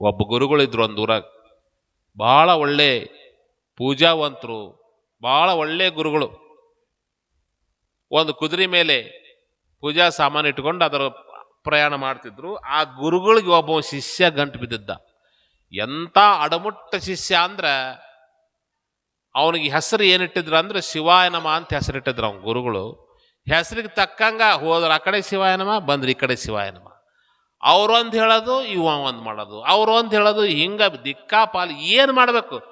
ಒಬ್ಬ ಗುರುಗಳಿದ್ರು ಒಂದು ಊರಾಗ. ಭಾಳ ಒಳ್ಳೆ ಪೂಜಾವಂತರು ಭಾಳ ಒಳ್ಳೆ ಗುರುಗಳು. ಒಂದು ಕುದುರೆ ಮೇಲೆ ಪೂಜಾ ಸಾಮಾನು ಇಟ್ಕೊಂಡು ಅದರ ಪ್ರಯಾಣ ಮಾಡ್ತಿದ್ರು. ಆ ಗುರುಗಳಿಗೆ ಒಬ್ಬ ಶಿಷ್ಯ ಗಂಟು ಬಿದ್ದಿದ್ದ. ಎಂಥ ಅಡಮುಟ್ಟ ಶಿಷ್ಯ ಅಂದ್ರೆ, ಅವನಿಗೆ ಹೆಸರು ಏನಿಟ್ಟಿದ್ರು ಅಂದ್ರೆ ಶಿವಾಯನಮ ಅಂತ ಹೆಸರಿಟ್ಟಿದ್ರು ಅವನ ಗುರುಗಳು. ಹೆಸರಿಗೆ ತಕ್ಕಂಗ ಹೋದ್ರ, ಆ ಕಡೆ ಶಿವಾಯನಮ ಬಂದ್ರೆ ಈ ಕಡೆ ಶಿವಾಯನಮ ಅವ್ರು ಒಂದು ಹೇಳೋದು, ಇವ ಒಂದು ಮಾಡೋದು. ಅವರು ಒಂದು ಹೇಳೋದು, ಹಿಂಗೆ ದಿಕ್ಕಾಪಾಲು ಏನು ಮಾಡಬೇಕು?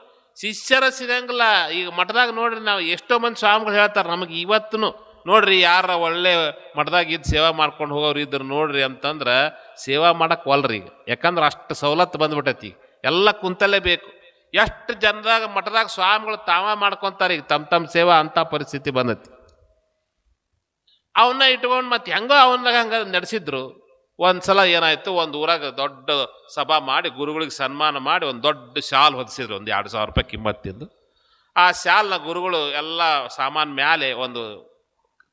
ಶಿಷ್ಯರ ಸಿಗಂಗಿಲ್ಲ. ಈಗ ಮಠದಾಗ ನೋಡ್ರಿ ನಾವು ಎಷ್ಟೋ ಮಂದಿ ಸ್ವಾಮಿಗಳು ಹೇಳ್ತಾರೆ, ನಮಗೆ ಇವತ್ತು ನೋಡ್ರಿ ಯಾರ ಒಳ್ಳೆ ಮಠದಾಗ ಇದ್ದು ಸೇವಾ ಮಾಡ್ಕೊಂಡು ಹೋಗೋರು ಇದ್ರು ನೋಡ್ರಿ ಅಂತಂದ್ರೆ ಸೇವಾ ಮಾಡಕ್ಕೆ ಒಲ್ರಿ ಈಗ. ಯಾಕಂದ್ರೆ ಅಷ್ಟು ಸವಲತ್ತು ಬಂದ್ಬಿಟ್ಟೈತಿ. ಎಲ್ಲ ಕುಂತಲ್ಲೇ ಬೇಕು. ಎಷ್ಟು ಜನರಾಗ ಮಠದಾಗ ಸ್ವಾಮಿಗಳು ತಾವ ಮಾಡ್ಕೊತಾರೆ ಈಗ ತಮ್ಮ ತಮ್ಮ ಸೇವಾ ಅಂತ ಪರಿಸ್ಥಿತಿ ಬಂದೈತಿ. ಅವನ್ನ ಇಟ್ಕೊಂಡು ಮತ್ತೆ ಹೆಂಗೋ ಅವನಾಗ ಹಂಗ ನಡೆಸಿದ್ರು. ಒಂದ್ಸಲ ಏನಾಯಿತು, ಒಂದು ಊರಾಗ ದೊಡ್ಡ ಸಭಾ ಮಾಡಿ ಗುರುಗಳಿಗೆ ಸನ್ಮಾನ ಮಾಡಿ ಒಂದು ದೊಡ್ಡ ಶಾಲ್ ಹೊದಿಸಿದ್ರು, ಒಂದು ಎರಡು ಸಾವಿರ ರೂಪಾಯಿ ಕಿಮ್ಮತ್ತಿಂದು. ಆ ಶಾಲ್ನ ಗುರುಗಳು ಎಲ್ಲ ಸಾಮಾನು ಮ್ಯಾಲೆ, ಒಂದು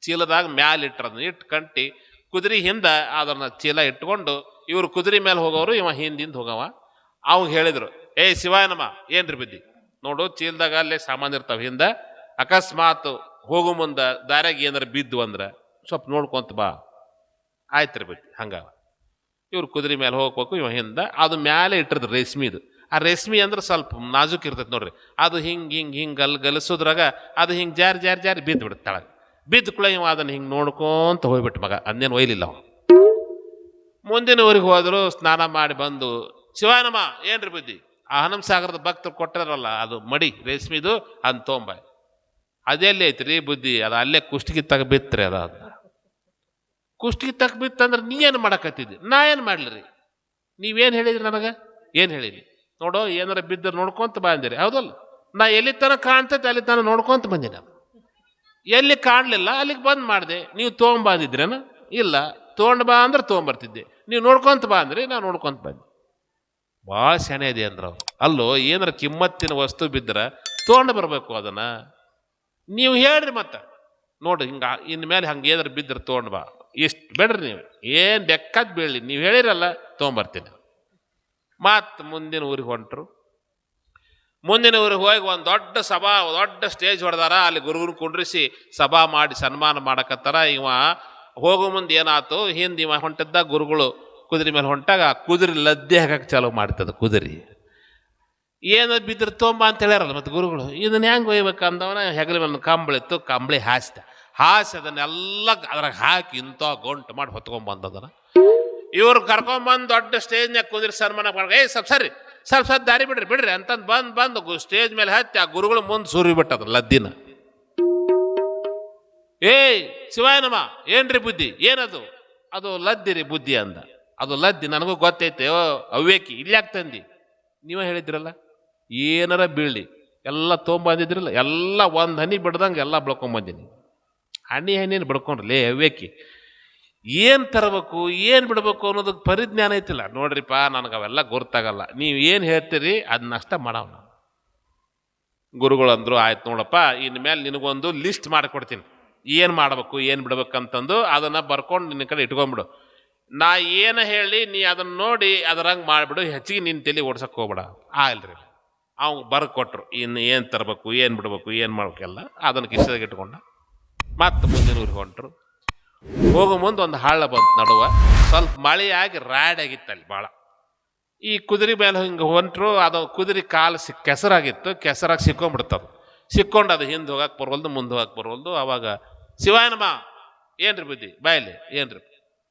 ಚೀಲದಾಗ ಮ್ಯಾಲೆ ಇಟ್ರ ಅದನ್ನ ಇಟ್ಟು ಕಂಟಿ, ಕುದುರೆ ಹಿಂದೆ ಅದನ್ನು ಚೀಲ ಇಟ್ಕೊಂಡು, ಇವರು ಕುದುರೆ ಮೇಲೆ ಹೋಗೋರು, ಇವ ಹಿಂದಿಂದ ಹೋಗವ. ಅವಾಗ ಹೇಳಿದರು, ಏ ಶಿವಾಯನಮ್ಮ, ಏನ್ರಿ ಬಿದ್ದಿ ನೋಡು, ಚೀಲದಾಗ ಅಲ್ಲೇ ಸಾಮಾನು ಇರ್ತಾವೆ ಹಿಂದೆ. ಅಕಸ್ಮಾತ್ ಹೋಗು ಮುಂದೆ ದಾರ್ಯಾಗ ಏನಾರ ಬಿದ್ದು ಅಂದ್ರೆ, ಸ್ವಲ್ಪ ನೋಡ್ಕೊಂತ ಬಾ. ಆಯ್ತು ರೀ ಬಿದ್ದಿ ಹಂಗ ಇವ್ರು ಕುದುರೆ ಮೇಲೆ ಹೋಗ್ಬೇಕು, ಇವ ಹಿಂದೆ. ಅದು ಮೇಲೆ ಇಟ್ಟಿರ್ದು ರೇಷ್ಮಿದು. ಆ ರೇಷ್ಮಿ ಅಂದ್ರೆ ಸ್ವಲ್ಪ ನಾಜುಕ್ ಇರ್ತೈತೆ ನೋಡ್ರಿ. ಅದು ಹಿಂಗೆ ಹಿಂಗೆ ಹಿಂಗೆ ಗಲ್ ಗಲಸೋದ್ರಾಗ ಅದು ಹಿಂಗೆ ಜಾರಿ ಜಾರಿ ಜಾರಿ ಬಿದ್ದು ಬಿಡುತ್ತೆ ತೆಳಗೆ. ಬಿದ್ದ ಕೂಡ ಇವ ಅದನ್ನು ಹಿಂಗೆ ನೋಡ್ಕೊಂತ ಹೋಗ್ಬಿಟ್ಟು ಮಗ. ಅಂದೇನು ಒಯ್ಲಿಲ್ಲ ಅವ. ಮುಂದಿನ ಊರಿಗೆ ಹೋದರು ಸ್ನಾನ ಮಾಡಿ ಬಂದು, ಶಿವಾನಮ್ಮ, ಏನ್ರಿ ಬುದ್ಧಿ? ಆ ಸಾಗರದ ಭಕ್ತರು ಕೊಟ್ಟಿರಲ್ಲ ಅದು ಮಡಿ ರೇಷ್ಮಿದು ಅಂತ ತೊಂಬ ಅದೆಲ್ಲಿ ಐತ್ರಿ ಬುದ್ಧಿ? ಅದು ಅಲ್ಲೇ ಕುಷ್ಟಿಗೆ ತಗ ಬಿತ್ರಿ ಅದ ಕುಷ್ಟಿಗೆ ತಕ್ಕ ಬಿತ್ತಂದ್ರೆ ನೀ ಏನು ಮಾಡಕತ್ತಿದ್ದಿ? ನಾ ಏನು ಮಾಡ್ಲಿರಿ? ನೀವೇನು ಹೇಳಿದ್ರಿ ನನಗೆ? ಏನು ಹೇಳಿದ್ರಿ? ನೋಡೋ, ಏನಾರ ಬಿದ್ದರೆ ನೋಡ್ಕೊಂತ ಬಂದಿರಿ ಹೌದಲ್ಲ? ನಾ ಎಲ್ಲಿ ತನಕ ಕಾಣ್ತೈತೆ, ಅಲ್ಲಿ ತನಕ ನೋಡ್ಕೊಂತ ಬಂದೆ ನಾನು. ಎಲ್ಲಿ ಕಾಣಲಿಲ್ಲ, ಅಲ್ಲಿಗೆ ಬಂದ್ ಮಾಡಿದೆ. ನೀವು ತೊಗೊಂಬಂದಿದ್ರೇನ ಇಲ್ಲ. ತೊಗೊಂಡು ಬಾ ಅಂದ್ರೆ ತೊಗೊಂಬರ್ತಿದ್ದೆ ನೀವು ನೋಡ್ಕೊಂತ ಬಾ ಅಂದ್ರೆ ನಾನು ನೋಡ್ಕೊಂತ ಬಂದೆ. ಭಾಳ ಸೆಣೆ ಇದೆ ಅಂದ್ರೆ ಅವ್ರು. ಅಲ್ಲೋ, ಏನಾರ ಕಿಮ್ಮತ್ತಿನ ವಸ್ತು ಬಿದ್ದರೆ ತೊಗೊಂಡು ಬರಬೇಕು ಅದನ್ನು. ನೀವು ಹೇಳ್ರಿ ಮತ್ತೆ. ನೋಡ್ರಿ ಹಿಂಗೆ ಇನ್ಮೇಲೆ ಮೇಲೆ ಹಂಗೆ ಏನಾರು ಬಿದ್ದರೆ ತೊಗೊಂಡು ಬಾ. ಇಷ್ಟು ಬೇಡ್ರಿ ನೀವು. ಏನು ಲೆಕ್ಕದ ಬೀಳಲಿ. ನೀವು ಹೇಳಿರಲ್ಲ, ತೊಗೊಂಬರ್ತೀನಿ. ಮತ್ತು ಮುಂದಿನ ಊರಿಗೆ ಹೊಂಟರು. ಮುಂದಿನ ಊರಿಗೆ ಹೋಗಿ ಒಂದು ದೊಡ್ಡ ಸಭಾ, ದೊಡ್ಡ ಸ್ಟೇಜ್ ಹೊಡೆದಾರ. ಅಲ್ಲಿ ಗುರುಗುರು ಕುಂಡ್ರಿಸಿ ಸಭಾ ಮಾಡಿ ಸನ್ಮಾನ ಮಾಡಕತ್ತಾರ. ಇವ ಹೋಗೋ ಮುಂದೆ ಏನಾಯ್ತು? ಹಿಂದೆ ಇವ ಹೊಂಟಿದ್ದ ಗುರುಗಳು ಕುದುರೆ ಮೇಲೆ ಹೊಂಟಾಗ ಕುದುರೆ ಲದ್ದೆ ಹಾಕಕ್ಕೆ ಚಾಲೂ ಮಾಡ್ತದೆ ಕುದುರೆ. ಏನು ಬಿದ್ದರೆ ತೊಂಬ ಅಂತ ಹೇಳ್ಯಾರಲ್ಲ ಮತ್ತು ಗುರುಗಳು. ಇದನ್ನ ಹೆಂಗೆ ಒಯ್ಬೇಕು ಅಂದವನ ಹೆಗಲ ಮೇಲೆ ಕಂಬಳಿತ್ತು, ಕಂಬಳಿ ಹಾಸಿದ ಹಾಸಿ ಅದನ್ನೆಲ್ಲ ಅದ್ರಾಗ ಹಾಕಿ ಇಂಥ ಗಂಟು ಮಾಡಿ ಹೊತ್ಕೊಂಡ್ಬಂದದನ ಇವ್ರು ಕರ್ಕೊಂಬಂದು ದೊಡ್ಡ ಸ್ಟೇಜ್ನಾಗ ಕುಂದಿರಿ ಸನ್ಮಾನ ಮಾಡಿ ಏ ಸ್ವಲ್ಪ ಸರಿ ಸ್ವಲ್ಪ ಸ್ವಲ್ಪ ದಾರಿ ಬಿಡ್ರಿ ಬಿಡ್ರಿ, ಅಂತಂದು ಬಂದು ಬಂದು ಸ್ಟೇಜ್ ಮೇಲೆ ಹತ್ತಿ ಆ ಗುರುಗಳು ಮುಂದೆ ಸುರಿ ಬಿಟ್ಟದ ಲದ್ದಿನ. ಏಯ್ ಶಿವಾಯನಮ್ಮ, ಏನ್ರಿ ಬುದ್ಧಿ, ಏನದು? ಅದು ಲದ್ದಿರಿ ಬುದ್ಧಿ, ಅಂದ. ಅದು ಲದ್ದಿ, ನನಗೂ ಗೊತ್ತೈತೆ, ಓ ಅವ್ಯಕಿ ಇಲ್ಯಾಕೆ ತಂದಿ? ನೀವೇ ಹೇಳಿದ್ರಲ್ಲ, ಏನಾರ ಬೀಳಿ ಎಲ್ಲ ತೊಗೊಂಬಂದಿದ್ರಲ್ಲ, ಎಲ್ಲ ಒಂದು ಹನಿ ಬಿಡ್ದಂಗೆ ಎಲ್ಲ ಬೆಳ್ಕೊಂಬಂದಿನಿ. ಹನಿ ಹನಿನ ಬಿಡ್ಕೊಂಡ್ರಲೇ ಅವೇಕಿ ಏನು ತರಬೇಕು, ಏನು ಬಿಡಬೇಕು ಅನ್ನೋದಕ್ಕೆ ಪರಿಜ್ಞಾನ ಐತಿಲ್ಲ. ನೋಡ್ರಿಪ್ಪ ನನಗೆ ಅವೆಲ್ಲ ಗೊತ್ತಾಗಲ್ಲ ನೀವು ಏನು ಹೇಳ್ತೀರಿ ಅದನ್ನಷ್ಟ ಮಾಡವ ನಾವು. ಗುರುಗಳು ಅಂದರು ಆಯ್ತು ನೋಡಪ್ಪ, ಇನ್ಮೇಲೆ ಮೇಲೆ ನಿನಗೊಂದು ಲಿಸ್ಟ್ ಮಾಡಿಕೊಡ್ತೀನಿ. ಏನು ಮಾಡಬೇಕು, ಏನು ಬಿಡ್ಬೇಕಂತಂದು, ಅದನ್ನು ಬರ್ಕೊಂಡು ನಿನ್ನ ಕಡೆ ಇಟ್ಕೊಂಬಿಡು. ನಾ ಏನು ಹೇಳಿ, ನೀ ಅದನ್ನು ನೋಡಿ, ಅದರಂಗೆ ಮಾಡಿಬಿಡು, ಹೆಚ್ಚಿಗೆ ನಿನ್ನ ತಲೆ ಓಡ್ಸಕ್ಕೆ ಹೋಗ್ಬೇಡ. ಆಗಲ್ರಿ ಅವ್ನು ಬರ್ಕೊಟ್ರು ಇನ್ನು ಏನು ತರಬೇಕು, ಏನು ಬಿಡಬೇಕು, ಏನು ಮಾಡ್ಬೇಕೆಲ್ಲ, ಅದನ್ನು ಕಿಸದಾಗ ಇಟ್ಕೊಂಡ. ಮತ್ತೆ ಮುಂದಿನ ಊರಿಗೆ ಹೊಂಟರು. ಹೋಗೋ ಮುಂದೆ ಒಂದು ಹಳ್ಳ ಬಂತು ನಡುವ. ಸ್ವಲ್ಪ ಮಳೆಯಾಗಿ ರಾಡಾಗಿತ್ತು ಅಲ್ಲಿ ಭಾಳ ಈ ಕುದುರೆ ಮೇಲೆ ಹಿಂಗೆ ಹೊಂಟರು, ಅದು ಕುದುರೆ ಕಾಲು ಸಿಕ್ ಕೆಸರಾಗಿತ್ತು, ಕೆಸರಾಗಿ ಸಿಕ್ಕೊಂಡ್ಬಿಡ್ತದು ಸಿಕ್ಕೊಂಡು ಅದು ಹಿಂದೆ ಹೋಗಕ್ಕೆ ಬರೋಲ್ದು ಮುಂದೆ ಹೋಗಕ್ಕೆ ಬರೋಲ್ದು ಅವಾಗ ಶಿವಾಯನಮ್ಮ ಏನ್ರಿ ಬುದ್ಧಿ? ಬಾಯಲ್ಲಿ ಏನ್ರಿ?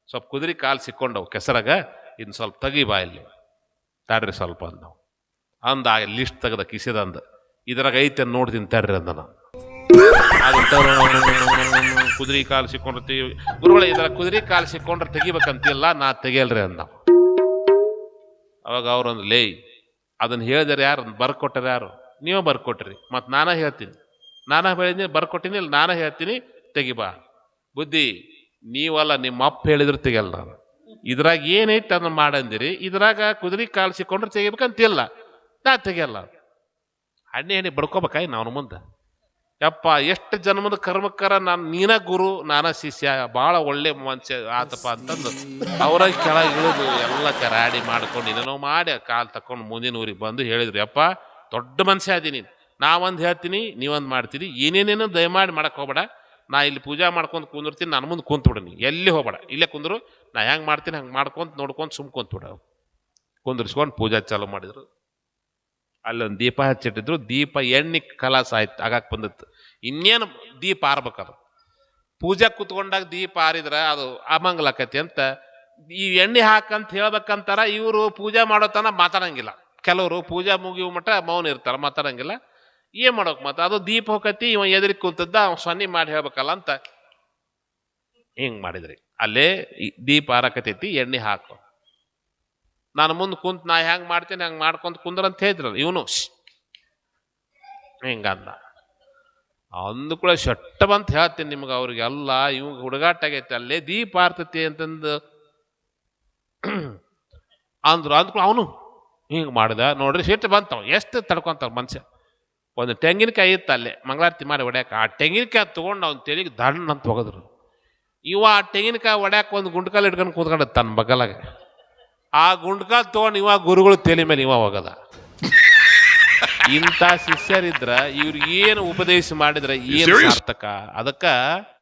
ಸ್ವಲ್ಪ ಕುದುರೆ ಕಾಲು ಸಿಕ್ಕೊಂಡವು ಕೆಸರಾಗ ಇನ್ನು ಸ್ವಲ್ಪ ತೆಗಿ ಬಾಯಲ್ಲಿ ತಾಡ್ರಿ ಸ್ವಲ್ಪ ಅಂದವು. ಅಂದ ಲಿಸ್ಟ್ ತೆಗೆದ ಕಿಸಿದಂದು. ಇದ್ರಾಗ ಐತೆ ನೋಡ್ತೀನಿ ತಡ್ರಿ ಅಂದ ನಾನು. ಕುದುರೆ ಕಾಲು ಸಿಕ್ಕೊಂಡ್ರೆ ಗುರುಗಳ ಇದರ ಕುದುರೆ ಕಾಲು ಸಿಕ್ಕೊಂಡ್ರೆ ತೆಗಿಬೇಕಂತಿಲ್ಲ, ನಾ ತೆಗಿಯಲ್ರಿ ಅಂದ. ಅವಾಗ ಅವ್ರು ಅಂದ್ ಲೇ ಅದನ್ನ ಹೇಳಿದ್ರೆ ಯಾರು? ಬರ್ಕೊಟ್ಟರೆ ಯಾರು? ನೀವೇ ಬರ್ಕೊಟ್ರಿ. ಮತ್ತು ನಾನೇ ಹೇಳ್ತೀನಿ. ನಾನೇ ಹೇಳಿದ್ದೀನಿ ಬರ್ಕೊಟ್ಟಿನಿ, ಇಲ್ಲ ನಾನೇ ಹೇಳ್ತೀನಿ ತೆಗಿಬಾ ಬುದ್ಧಿ, ನೀವಲ್ಲ, ನಿಮ್ಮ ಅಪ್ಪ ಹೇಳಿದ್ರು ತೆಗಿಯಲ್ಲ ನಾನು. ಇದ್ರಾಗ ಏನೈತೆ ಅದನ್ನ ಮಾಡಂದಿರಿ? ಇದ್ರಾಗ ಕುದುರೆ ಕಾಲು ಸಿಕ್ಕೊಂಡ್ರೆ ತೆಗಿಬೇಕಂತಿಲ್ಲ. ನಾ ತೆಗಿಯಲ್ಲ. ಹಣ್ಣೆ ಹಣ್ಣೆ ಬಡ್ಕೋಬೇಕಾಯ್ ನಾವು ಮುಂದೆ? ಯಪ್ಪ, ಎಷ್ಟು ಜನ್ಮದ ಕರ್ಮಕ್ಕರ ನಾನು ನೀನ ಗುರು, ನಾನ ಶಿಷ್ಯ ಭಾಳ ಒಳ್ಳೆ ಮನುಷ್ಯ ಆತಪ್ಪ ಅಂತಂದು ಅವರ ಕೆಳಗೆ ಇಳಿದು ಎಲ್ಲ ಕರಾಡಿ ಮಾಡ್ಕೊಂಡು ಏನೇನೋ ಮಾಡಿ ಕಾಲು ತಕೊಂಡು ಮುಂದಿನ ಊರಿಗೆ ಬಂದು ಹೇಳಿದ್ರು, ಯಪ್ಪ, ದೊಡ್ಡ ಮನುಷ್ಯ ಅದೀನಿ ನಾ ಒಂದು ಹೇಳ್ತೀನಿ, ನೀವೊಂದು ಮಾಡ್ತೀರಿ, ಏನೇನೇನೋ ದಯಮಾಡಿ ಮಾಡಕ್ಕೆ ಹೋಗ್ಬೇಡ. ನಾ ಇಲ್ಲಿ ಪೂಜಾ ಮಾಡ್ಕೊಂಡು ಕುಂದಿರ್ತೀನಿ ನನ್ನ ಮುಂದೆ ಕುಂತು ನೀ. ಎಲ್ಲಿ ಹೋಗ್ಬೇಡ. ಇಲ್ಲೇ ಕುಂದ್ರು, ನಾ ಹೆಂಗೆ ಮಾಡ್ತೀನಿ, ಹಂಗೆ ಮಾಡ್ಕೊಂತ ನೋಡ್ಕೊಂಡು ಸುಮ್ಕೊಂತ ಕುಂತ್ಬಿಡ ಕುಂದಿರ್ಸ್ಕೊಂಡು ಪೂಜಾ ಚಾಲು ಮಾಡಿದ್ರು. ಅಲ್ಲೊಂದು ದೀಪ ಹಚ್ಚಿಟ್ಟಿದ್ರು, ದೀಪ ಎಣ್ಣೆ ಕಲಾಸ ಆಯ್ತು ಆಗಾಕ್ ಬಂದಿತ್ತು ಇನ್ನೇನು ದೀಪ ಆರ್ಬೇಕದು? ಪೂಜೆ ಕುತ್ಕೊಂಡಾಗ ದೀಪ ಆರಿದ್ರೆ ಅದು ಅಮಂಗಲ ಆಕತಿ ಅಂತ ಈ ಎಣ್ಣೆ ಹಾಕಂತ ಹೇಳ್ಬೇಕಂತಾರ ಇವರು ಪೂಜೆ ಮಾಡೋ ತನ ಮಾತಾಡಂಗಿಲ್ಲ. ಕೆಲವರು ಪೂಜೆ ಮುಗಿಯುವ ಮಟ್ಟ ಮೌನ ಇರ್ತಾರೆ, ಮಾತಾಡಂಗಿಲ್ಲ. ಏನ್ ಮಾಡೋಕೆ ಮತ್ತ? ಅದು ದೀಪ ಹೋಗತಿ ಇವ ಎದುರಿಗೆ ಕೂತದ್ದ, ಅವ ಸೊನ್ನೆ ಮಾಡಿ ಹೇಳ್ಬೇಕಲ್ಲ ಅಂತ. ಹಿಂಗೆ ಮಾಡಿದ್ರಿ. ಅಲ್ಲೇ ದೀಪ ಆರಕತೈತಿ, ಎಣ್ಣೆ ಹಾಕು. ನಾನು ಮುಂದೆ ಕುಂತು ನಾ ಹೆಂಗ್ ಮಾಡ್ತೀನಿ, ಹೆಂಗೆ ಮಾಡ್ಕೊಂತ ಕುಂದ್ರ ಅಂತ ಹೇಳಿದ್ರಲ್ಲ ಇವನು. ಹಿಂಗಂದ. ಅಂದು ಕೂಡ ಶಟ್ಟ ಬಂತ ಹೇಳ್ತೀನಿ ನಿಮ್ಗೆ ಅವ್ರಿಗೆಲ್ಲ, ಇವಾಗ ಹುಡುಗಾಟ ಆಗೈತೆ ಅಲ್ಲೇ ದೀಪ ಆರ್ತತಿ ಅಂತಂದು. ಅಂದ್ರು ಅಂದ್ಕೂ ಅವನು ಹಿಂಗೆ ಮಾಡ್ದ. ನೋಡ್ರಿ, ಸಿಟ್ಟು ಬಂತವ, ಎಷ್ಟು ತಡ್ಕೊಂತಾವ ಮನುಷ್ಯ. ಒಂದು ತೆಂಗಿನಕಾಯಿ ಇತ್ತು ಅಲ್ಲೇ, ಮಂಗಳಾರತಿ ಮಾಡಿ ಒಡ್ಯಾಕ. ಆ ತೆಂಗಿನಕಾಯಿ ತೊಗೊಂಡು ಅವ್ನ ತೆಲಿಗೆ ದಂಡ್ ಅಂತ ಹೋಗದ್ರು ಇವ ಆ ತೆಂಗಿನಕಾಯಿ ಒಡ್ಯಾಕ ಒಂದು ಗುಂಡ್ಕಾಲ್ ಇಟ್ಕೊಂಡು ಕೂತ್ಕೊಂಡ ತನ್ನ ಬಗಲಾಗ. ಆ ಗುಂಡ್ಕಾಲ್ ತೊಗೊಂಡು ಇವ ಗುರುಗಳು ತಲೆ ಮೇಲೆ ಇವ ಹೋಗದ. ಇಂಥ ಶಿಷ್ಯರಿದ್ರ ಇವ್ರಿಗೆ ಏನು ಉಪದೇಶ ಮಾಡಿದ್ರೆ ಏನು ಸಾರ್ಥಕ? ಅದಕ್ಕ